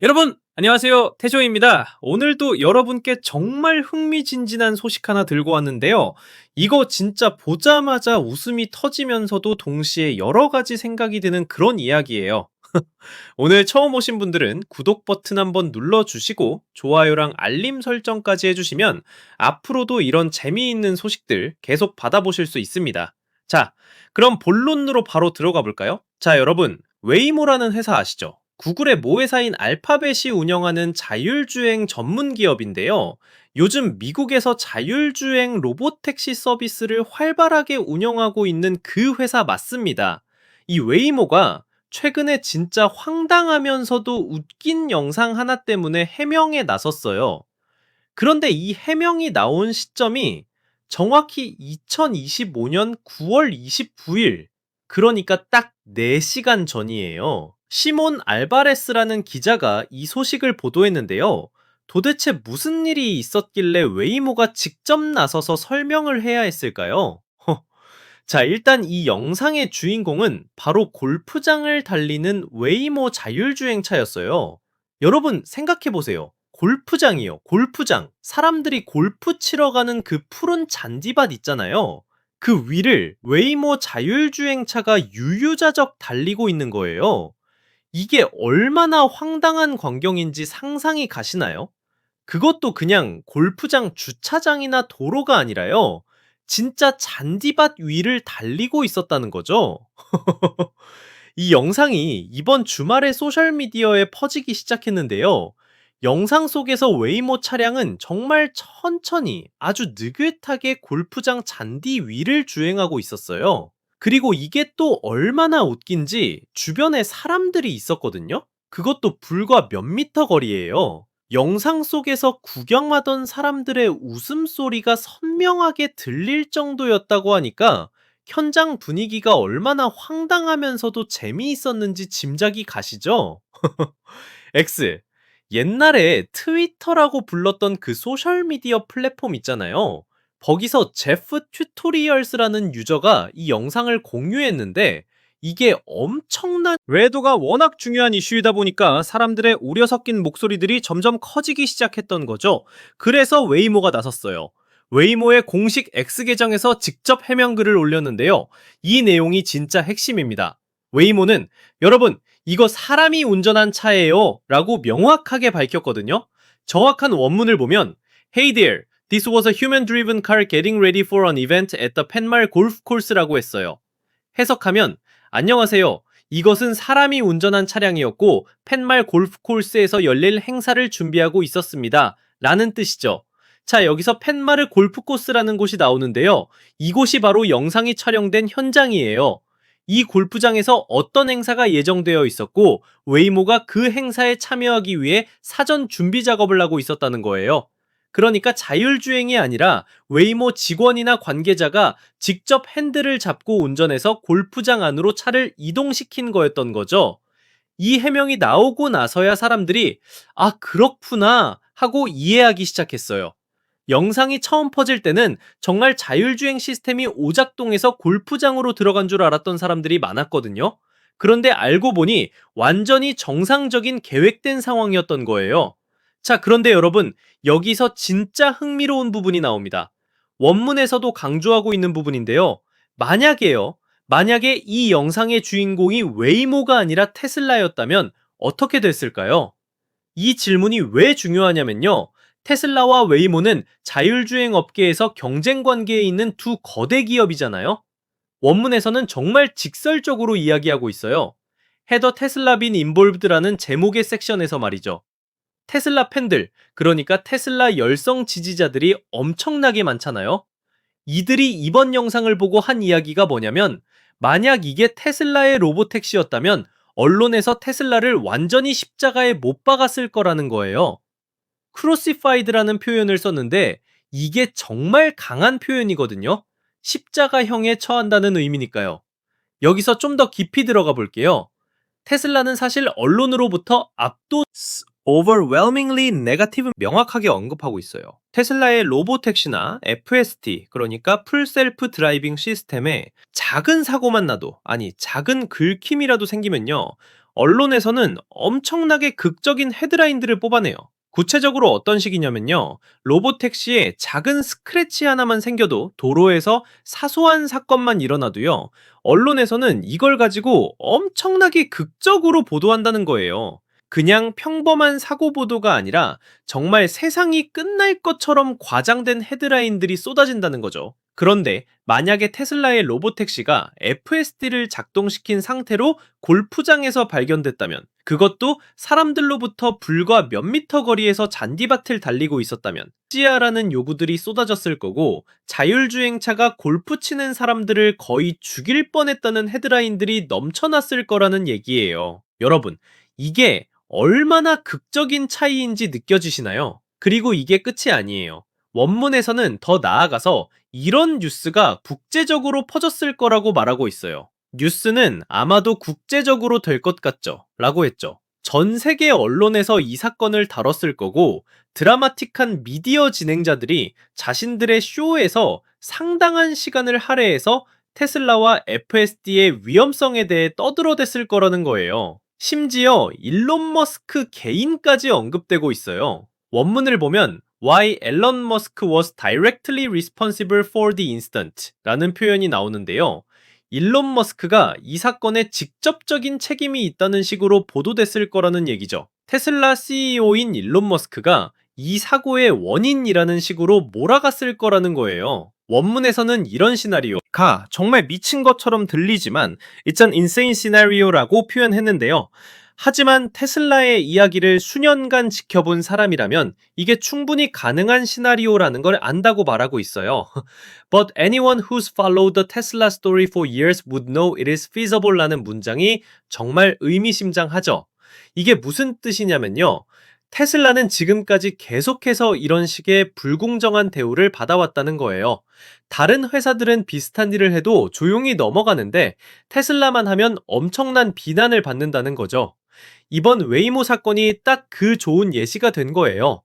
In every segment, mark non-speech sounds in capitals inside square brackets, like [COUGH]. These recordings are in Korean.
여러분 안녕하세요. 태조입니다. 오늘도 여러분께 정말 흥미진진한 소식 하나 들고 왔는데요. 이거 진짜 보자마자 웃음이 터지면서도 동시에 여러 가지 생각이 드는 그런 이야기예요 오늘 처음 오신 분들은 구독 버튼 한번 눌러주시고 좋아요랑 알림 설정까지 해주시면 앞으로도 이런 재미있는 소식들 계속 받아보실 수 있습니다 자 그럼 본론으로 바로 들어가 볼까요? 자 여러분 웨이모라는 회사 아시죠? 구글의 모회사인 알파벳이 운영하는 자율주행 전문 기업인데요. 요즘 미국에서 자율주행 로봇 택시 서비스를 활발하게 운영하고 있는 그 회사 맞습니다. 이 웨이모가 최근에 진짜 황당하면서도 웃긴 영상 하나 때문에 해명에 나섰어요. 그런데 이 해명이 나온 시점이 정확히 2025년 9월 29일, 그러니까 딱 4시간 전이에요. 시몬 알바레스라는 기자가 이 소식을 보도했는데요. 도대체 무슨 일이 있었길래 웨이모가 직접 나서서 설명을 해야 했을까요? 허. 자, 일단 이 영상의 주인공은 바로 골프장을 달리는 웨이모 자율주행차였어요. 여러분 생각해 보세요. 골프장이요, 골프장. 사람들이 골프 치러 가는 그 푸른 잔디밭 있잖아요. 그 위를 웨이모 자율주행차가 유유자적 달리고 있는 거예요. 이게 얼마나 황당한 광경인지 상상이 가시나요? 그것도 그냥 골프장 주차장이나 도로가 아니라요. 진짜 잔디밭 위를 달리고 있었다는 거죠. [LAUGHS] 이 영상이 이번 주말에 소셜미디어에 퍼지기 시작했는데요. 영상 속에서 웨이모 차량은 정말 천천히 아주 느긋하게 골프장 잔디 위를 주행하고 있었어요. 그리고 이게 또 얼마나 웃긴지 주변에 사람들이 있었거든요? 그것도 불과 몇 미터 거리예요. 영상 속에서 구경하던 사람들의 웃음소리가 선명하게 들릴 정도였다고 하니까 현장 분위기가 얼마나 황당하면서도 재미있었는지 짐작이 가시죠? [LAUGHS] X. 옛날에 트위터라고 불렀던 그 소셜미디어 플랫폼 있잖아요. 거기서 제프 튜토리얼스라는 유저가 이 영상을 공유했는데 이게 엄청난 외도가 워낙 중요한 이슈이다 보니까 사람들의 우려 섞인 목소리들이 점점 커지기 시작했던 거죠. 그래서 웨이모가 나섰어요. 웨이모의 공식 X 계정에서 직접 해명글을 올렸는데요. 이 내용이 진짜 핵심입니다. 웨이모는 여러분 이거 사람이 운전한 차예요 라고 명확하게 밝혔거든요. 정확한 원문을 보면 Hey there, this was a human-driven car getting ready for an event at the 펜말 골프 코스라고 했어요. 해석하면 안녕하세요. 이것은 사람이 운전한 차량이었고 펜말 골프 코스에서 열릴 행사를 준비하고 있었습니다. 라는 뜻이죠. 자, 여기서 펜마르 골프 코스라는 곳이 나오는데요. 이곳이 바로 영상이 촬영된 현장이에요. 이 골프장에서 어떤 행사가 예정되어 있었고 웨이모가 그 행사에 참여하기 위해 사전 준비 작업을 하고 있었다는 거예요. 그러니까 자율주행이 아니라 웨이모 직원이나 관계자가 직접 핸들을 잡고 운전해서 골프장 안으로 차를 이동시킨 거였던 거죠. 이 해명이 나오고 나서야 사람들이 아, 그렇구나 하고 이해하기 시작했어요. 영상이 처음 퍼질 때는 정말 자율주행 시스템이 오작동해서 골프장으로 들어간 줄 알았던 사람들이 많았거든요. 그런데 알고 보니 완전히 정상적인 계획된 상황이었던 거예요. 자, 그런데 여러분, 여기서 진짜 흥미로운 부분이 나옵니다. 원문에서도 강조하고 있는 부분인데요. 만약에요, 만약에 이 영상의 주인공이 웨이모가 아니라 테슬라였다면 어떻게 됐을까요? 이 질문이 왜 중요하냐면요. 테슬라와 웨이모는 자율주행 업계에서 경쟁 관계에 있는 두 거대 기업이잖아요. 원문에서는 정말 직설적으로 이야기하고 있어요. 헤더 테슬라 빈 인볼브드라는 제목의 섹션에서 말이죠. 테슬라 팬들, 그러니까 테슬라 열성 지지자들이 엄청나게 많잖아요. 이들이 이번 영상을 보고 한 이야기가 뭐냐면, 만약 이게 테슬라의 로보택시였다면 언론에서 테슬라를 완전히 십자가에 못 박았을 거라는 거예요. 크로시파이드라는 표현을 썼는데 이게 정말 강한 표현이거든요. 십자가형에 처한다는 의미니까요. 여기서 좀 더 깊이 들어가 볼게요. 테슬라는 사실 언론으로부터 압도 overwhelmingly negative 명확하게 언급하고 있어요. 테슬라의 로보택시나 FST, 그러니까 풀셀프 드라이빙 시스템에 작은 사고만 나도, 아니, 작은 긁힘이라도 생기면요. 언론에서는 엄청나게 극적인 헤드라인들을 뽑아내요. 구체적으로 어떤 식이냐면요. 로보택시에 작은 스크래치 하나만 생겨도 도로에서 사소한 사건만 일어나도요. 언론에서는 이걸 가지고 엄청나게 극적으로 보도한다는 거예요. 그냥 평범한 사고 보도가 아니라 정말 세상이 끝날 것처럼 과장된 헤드라인들이 쏟아진다는 거죠. 그런데 만약에 테슬라의 로보택시가 FSD를 작동시킨 상태로 골프장에서 발견됐다면, 그것도 사람들로부터 불과 몇 미터 거리에서 잔디밭을 달리고 있었다면, 찌아라는 요구들이 쏟아졌을 거고, 자율주행차가 골프 치는 사람들을 거의 죽일 뻔했다는 헤드라인들이 넘쳐났을 거라는 얘기예요. 여러분, 이게 얼마나 극적인 차이인지 느껴지시나요? 그리고 이게 끝이 아니에요. 원문에서는 더 나아가서 이런 뉴스가 국제적으로 퍼졌을 거라고 말하고 있어요. 뉴스는 아마도 국제적으로 될 것 같죠? 라고 했죠. 전 세계 언론에서 이 사건을 다뤘을 거고, 드라마틱한 미디어 진행자들이 자신들의 쇼에서 상당한 시간을 할애해서 테슬라와 FSD의 위험성에 대해 떠들어댔을 거라는 거예요. 심지어 일론 머스크 개인까지 언급되고 있어요. 원문을 보면 Why Elon Musk was directly responsible for the incident 라는 표현이 나오는데요. 일론 머스크가 이 사건에 직접적인 책임이 있다는 식으로 보도됐을 거라는 얘기죠. 테슬라 CEO인 일론 머스크가 이 사고의 원인이라는 식으로 몰아갔을 거라는 거예요. 원문에서는 이런 시나리오가 정말 미친 것처럼 들리지만 It's an insane scenario라고 표현했는데요. 하지만 테슬라의 이야기를 수년간 지켜본 사람이라면 이게 충분히 가능한 시나리오라는 걸 안다고 말하고 있어요. [LAUGHS] But anyone who's followed the Tesla story for years would know it is feasible 라는 문장이 정말 의미심장하죠. 이게 무슨 뜻이냐면요. 테슬라는 지금까지 계속해서 이런 식의 불공정한 대우를 받아왔다는 거예요. 다른 회사들은 비슷한 일을 해도 조용히 넘어가는데 테슬라만 하면 엄청난 비난을 받는다는 거죠. 이번 웨이모 사건이 딱 그 좋은 예시가 된 거예요.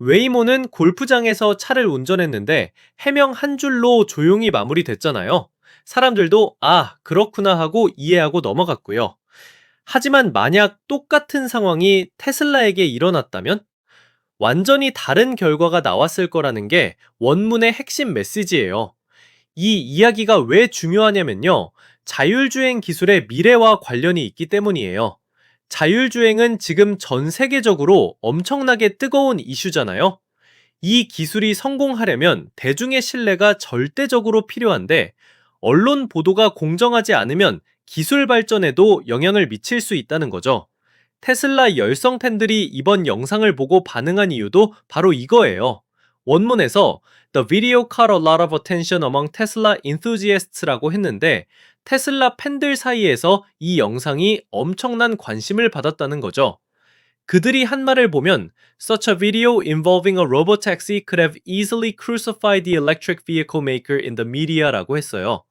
웨이모는 골프장에서 차를 운전했는데 해명 한 줄로 조용히 마무리됐잖아요. 사람들도 아, 그렇구나 하고 이해하고 넘어갔고요. 하지만 만약 똑같은 상황이 테슬라에게 일어났다면 완전히 다른 결과가 나왔을 거라는 게 원문의 핵심 메시지예요. 이 이야기가 왜 중요하냐면요. 자율주행 기술의 미래와 관련이 있기 때문이에요. 자율주행은 지금 전 세계적으로 엄청나게 뜨거운 이슈잖아요. 이 기술이 성공하려면 대중의 신뢰가 절대적으로 필요한데 언론 보도가 공정하지 않으면 기술 발전에도 영향을 미칠 수 있다는 거죠. 테슬라 열성 팬들이 이번 영상을 보고 반응한 이유도 바로 이거예요. 원문에서 The video caught a lot of attention among Tesla enthusiasts라고 했는데 테슬라 팬들 사이에서 이 영상이 엄청난 관심을 받았다는 거죠. 그들이 한 말을 보면 Such a video involving a robotaxi could have easily crucified the electric vehicle maker in the media라고 했어요.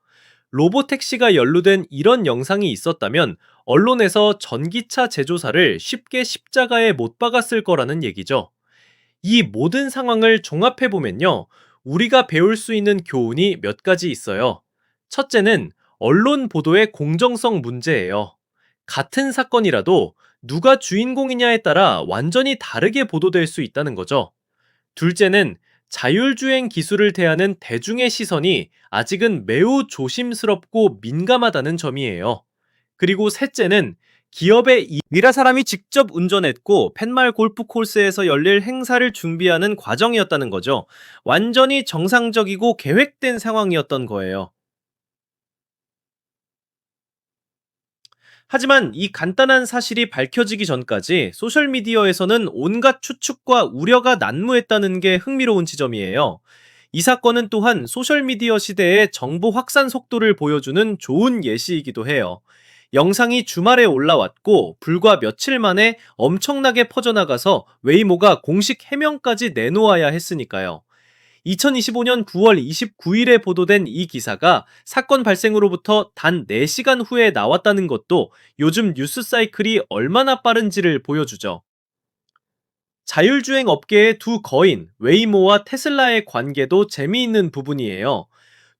로보택시가 연루된 이런 영상이 있었다면 언론에서 전기차 제조사를 쉽게 십자가에 못 박았을 거라는 얘기죠. 이 모든 상황을 종합해보면요. 우리가 배울 수 있는 교훈이 몇 가지 있어요. 첫째는 언론 보도의 공정성 문제예요. 같은 사건이라도 누가 주인공이냐에 따라 완전히 다르게 보도될 수 있다는 거죠. 둘째는 자율주행 기술을 대하는 대중의 시선이 아직은 매우 조심스럽고 민감하다는 점이에요. 그리고 셋째는 기업의 이- 미라 사람이 직접 운전했고 펜말 골프 코스에서 열릴 행사를 준비하는 과정이었다는 거죠. 완전히 정상적이고 계획된 상황이었던 거예요. 하지만 이 간단한 사실이 밝혀지기 전까지 소셜미디어에서는 온갖 추측과 우려가 난무했다는 게 흥미로운 지점이에요. 이 사건은 또한 소셜미디어 시대의 정보 확산 속도를 보여주는 좋은 예시이기도 해요. 영상이 주말에 올라왔고 불과 며칠 만에 엄청나게 퍼져나가서 웨이모가 공식 해명까지 내놓아야 했으니까요. 2025년 9월 29일에 보도된 이 기사가 사건 발생으로부터 단 4시간 후에 나왔다는 것도 요즘 뉴스 사이클이 얼마나 빠른지를 보여주죠. 자율주행 업계의 두 거인 웨이모와 테슬라의 관계도 재미있는 부분이에요.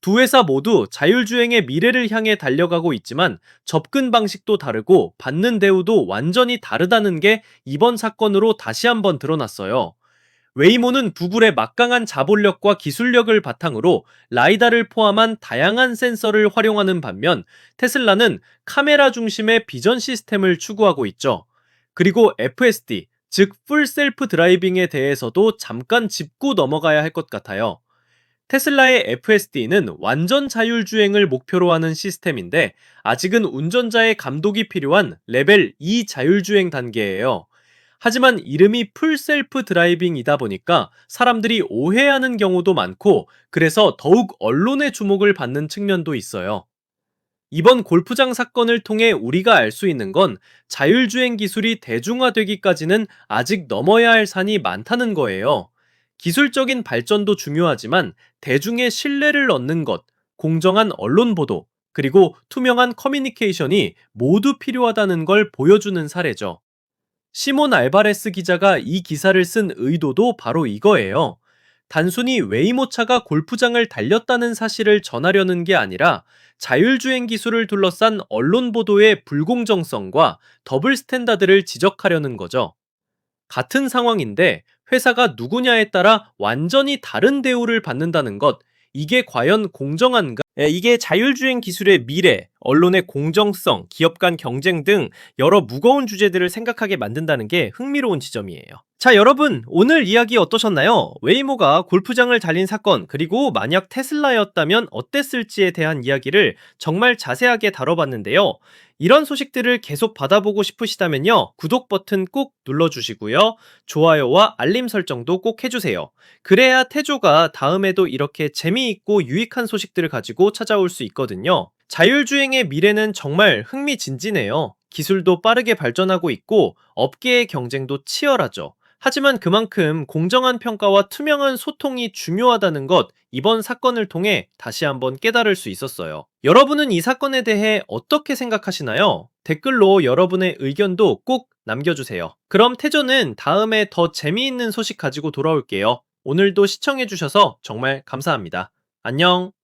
두 회사 모두 자율주행의 미래를 향해 달려가고 있지만 접근 방식도 다르고 받는 대우도 완전히 다르다는 게 이번 사건으로 다시 한번 드러났어요. 웨이모는 구글의 막강한 자본력과 기술력을 바탕으로 라이다를 포함한 다양한 센서를 활용하는 반면 테슬라는 카메라 중심의 비전 시스템을 추구하고 있죠. 그리고 FSD, 즉 풀 셀프 드라이빙에 대해서도 잠깐 짚고 넘어가야 할 것 같아요. 테슬라의 FSD는 완전 자율주행을 목표로 하는 시스템인데 아직은 운전자의 감독이 필요한 레벨 2 자율주행 단계예요. 하지만 이름이 풀 셀프 드라이빙이다 보니까 사람들이 오해하는 경우도 많고 그래서 더욱 언론의 주목을 받는 측면도 있어요. 이번 골프장 사건을 통해 우리가 알 수 있는 건 자율주행 기술이 대중화되기까지는 아직 넘어야 할 산이 많다는 거예요. 기술적인 발전도 중요하지만 대중의 신뢰를 얻는 것, 공정한 언론 보도, 그리고 투명한 커뮤니케이션이 모두 필요하다는 걸 보여주는 사례죠. 시몬 알바레스 기자가 이 기사를 쓴 의도도 바로 이거예요. 단순히 웨이모차가 골프장을 달렸다는 사실을 전하려는 게 아니라 자율주행 기술을 둘러싼 언론 보도의 불공정성과 더블 스탠다드를 지적하려는 거죠. 같은 상황인데 회사가 누구냐에 따라 완전히 다른 대우를 받는다는 것, 이게 과연 공정한가? 예, 이게 자율주행 기술의 미래, 언론의 공정성, 기업 간 경쟁 등 여러 무거운 주제들을 생각하게 만든다는 게 흥미로운 지점이에요. 자, 여러분, 오늘 이야기 어떠셨나요? 웨이모가 골프장을 달린 사건, 그리고 만약 테슬라였다면 어땠을지에 대한 이야기를 정말 자세하게 다뤄봤는데요. 이런 소식들을 계속 받아보고 싶으시다면요. 구독 버튼 꼭 눌러주시고요. 좋아요와 알림 설정도 꼭 해주세요. 그래야 태조가 다음에도 이렇게 재미있고 유익한 소식들을 가지고 찾아올 수 있거든요. 자율주행의 미래는 정말 흥미진진해요. 기술도 빠르게 발전하고 있고 업계의 경쟁도 치열하죠. 하지만 그만큼 공정한 평가와 투명한 소통이 중요하다는 것 이번 사건을 통해 다시 한번 깨달을 수 있었어요. 여러분은 이 사건에 대해 어떻게 생각하시나요? 댓글로 여러분의 의견도 꼭 남겨주세요. 그럼 태조는 다음에 더 재미있는 소식 가지고 돌아올게요. 오늘도 시청해주셔서 정말 감사합니다. 안녕!